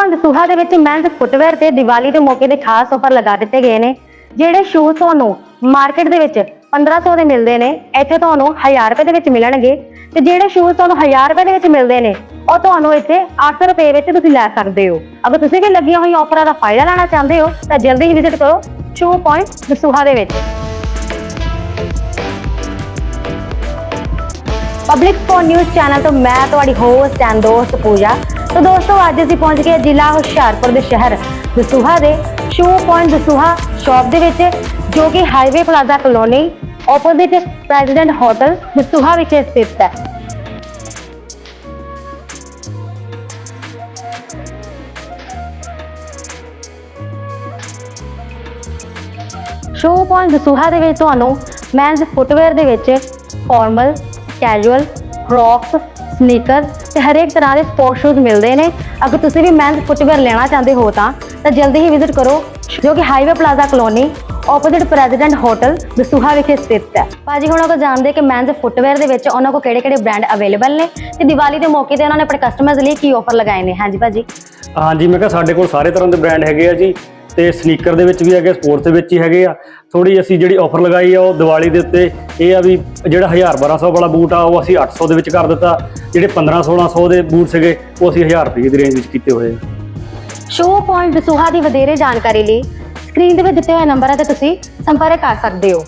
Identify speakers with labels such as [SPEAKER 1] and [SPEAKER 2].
[SPEAKER 1] Point Dasuya ਦੇ ਵਿੱਚ men's footwear ਤੇ ਦੀਵਾਲੀ ਦੇ ਮੌਕੇ ਤੇ ਖਾਸ ਆਫਰ ਲਗਾ ਦਿੱਤੇ ਗਏ ਨੇ, ਜਿਹੜੇ ਸ਼ੂਜ਼ ਤੁਹਾਨੂੰ ਮਾਰਕੀਟ ਦੇ ਵਿੱਚ 1500 ਦੇ ਮਿਲਦੇ ਨੇ, ਇੱਥੇ ਤੁਹਾਨੂੰ 1000 ਰੁਪਏ ਦੇ ਵਿੱਚ ਮਿਲਣਗੇ ਤੇ ਜਿਹੜੇ ਸ਼ੂਜ਼ ਤੁਹਾਨੂੰ 1000 ਰੁਪਏ ਦੇ ਵਿੱਚ ਮਿਲਦੇ ਨੇ, ਉਹ ਤੁਹਾਨੂੰ ਇੱਥੇ 800 ਰੁਪਏ ਵਿੱਚ ਤੁਸੀਂ ਲੈ ਸਕਦੇ ਹੋ। ਅਗਰ ਤੁਸੀਂ ਵੀ ਲੱਗੀਆਂ ਹੋਈਆਂ ਆਫਰਾਂ ਦਾ ਫਾਇਦਾ ਲੈਣਾ ਚਾਹੁੰਦੇ ਹੋ, ਤਾਂ ਜਲਦੀ ਹੀ ਵਿਜ਼ਿਟ ਕਰੋ ਸ਼ੂ ਪੁਆਇੰਟ ਦਸੂਹਾ ਦੇ ਵਿੱਚ। ਪਬਲਿਕ ਸਪੋਰਟ ਨਿਊਜ਼ ਚੈਨਲ ਤੋਂ ਮੈਂ, ਤੁਹਾਡੀ ਹੋਸਟ ਐਂਡ ਦੋਸਤ ਪੂਜਾ ਤਾਂ ਦੋਸਤੋ, ਅੱਜ ਅਸੀਂ ਪਹੁੰਚ ਗਏ ਜ਼ਿਲ੍ਹਾ ਹੁਸ਼ਿਆਰਪੁਰ ਦੇ ਸ਼ਹਿਰ ਦਸੂਹਾ ਦੇ ਸ਼ੂ ਪੁਆਇੰਟ ਦਸੂਹਾ ਸ਼ਾਪ ਦੇ ਵਿੱਚ, ਜੋ ਕਿ highway plaza colony opposite president hotel Dasuya ਵਿਖੇ ਸਥਿਤ ਹੈ। ਸ਼ੋ ਪੁਆਇੰਟ ਦਸੂਹਾ ਦੇ ਵਿੱਚ ਤੁਹਾਨੂੰ ਮੈਨਸ ਫੁੱਟਵੇਅਰ ਦੇ ਵਿੱਚ ਫਾਰਮਲ ਕੈਜੂਅਲ ਕ੍ਰੌਕਸ ਸਨੀਕਰ ਤੇ ਹਰੇਕ ਤਰ੍ਹਾਂ ਦੇ ਸਪੋਰਟ ਸ਼ੂਜ਼ ਮਿਲਦੇ ਨੇ। ਅਗਰ ਤੁਸੀਂ ਵੀ ਮੈਨਸ ਫੁੱਟਵੇਅਰ ਲੈਣਾ ਚਾਹੁੰਦੇ ਹੋ ਤਾਂ ਤਾਂ ਜਲਦੀ ਹੀ ਵਿਜ਼ਿਟ ਕਰੋ, ਜੋ ਕਿ highway plaza colony opposite president hotel Dasuya ਵਿਖੇ ਸਥਿਤ ਹੈ। ਭਾਜੀ, ਹੁਣ ਆਪਾਂ ਜਾਣਦੇ ਕਿ ਮੈਨਸ ਫੁੱਟਵੇਅਰ ਦੇ ਵਿੱਚ ਉਹਨਾਂ ਕੋਲ ਕਿਹੜੇ-ਕਿਹੜੇ ਬ੍ਰਾਂਡ ਅਵੇਲੇਬਲ ਨੇ, ਤੇ ਦੀਵਾਲੀ ਦੇ ਮੌਕੇ ਤੇ ਉਹਨਾਂ ਨੇ ਆਪਣੇ ਕਸਟਮਰਸ ਲਈ ਕੀ ਆਫਰ ਲਗਾਏ ਨੇ? ਹਾਂਜੀ, ਭਾਜੀ।
[SPEAKER 2] ਹਾਂਜੀ, ਮੈਂ ਕਿਹਾ ਸਾਡੇ ਕੋਲ ਸਾਰੇ ਤਰ੍ਹਾਂ ਦੇ ਬ੍ਰਾਂਡ ਹੈਗੇ ਆ ਜੀ, ਤੇ ਸਨੀਕਰ ਦੇ ਵਿੱਚ ਵੀ ਹੈਗੇ ਸਪੋਰਟਸ ਦੇ ਵਿੱਚ ਹੀ ਹੈਗੇ ਆ। ਥੋੜੀ ਅਸੀਂ ਜਿਹੜੀ ਆਫਰ ਲਗਾਈ ਆ ਉਹ ਦੀਵਾਲੀ ਦੇ ਉੱਤੇ, ਇਹ ਆ ਵੀ ਜਿਹੜਾ 1000 1200 ਵਾਲਾ ਬੂਟ ਆ, ਉਹ ਅਸੀਂ 800 ਦੇ ਵਿੱਚ ਕਰ ਦਿੱਤਾ। ਜਿਹੜੇ 15 1600 ਦੇ ਬੂਟ ਸੀਗੇ, ਉਹ ਅਸੀਂ 1000 ਰੁਪਏ ਦੀ ਰੇਂਜ ਵਿੱਚ ਕੀਤੇ ਹੋਏ ਆ।
[SPEAKER 1] ਸ਼ੋ ਪੁਆਇੰਟ ਦਸੂਹਾ ਦੀ ਵਧੇਰੇ ਜਾਣਕਾਰੀ ਲਈ ਸਕਰੀਨ ਦੇ ਵਿੱਚ ਦਿੱਤੇ ਹੋਏ ਨੰਬਰਾਂ ਤੇ ਤੁਸੀਂ ਸੰਪਰਕ ਕਰ ਸਕਦੇ ਹੋ।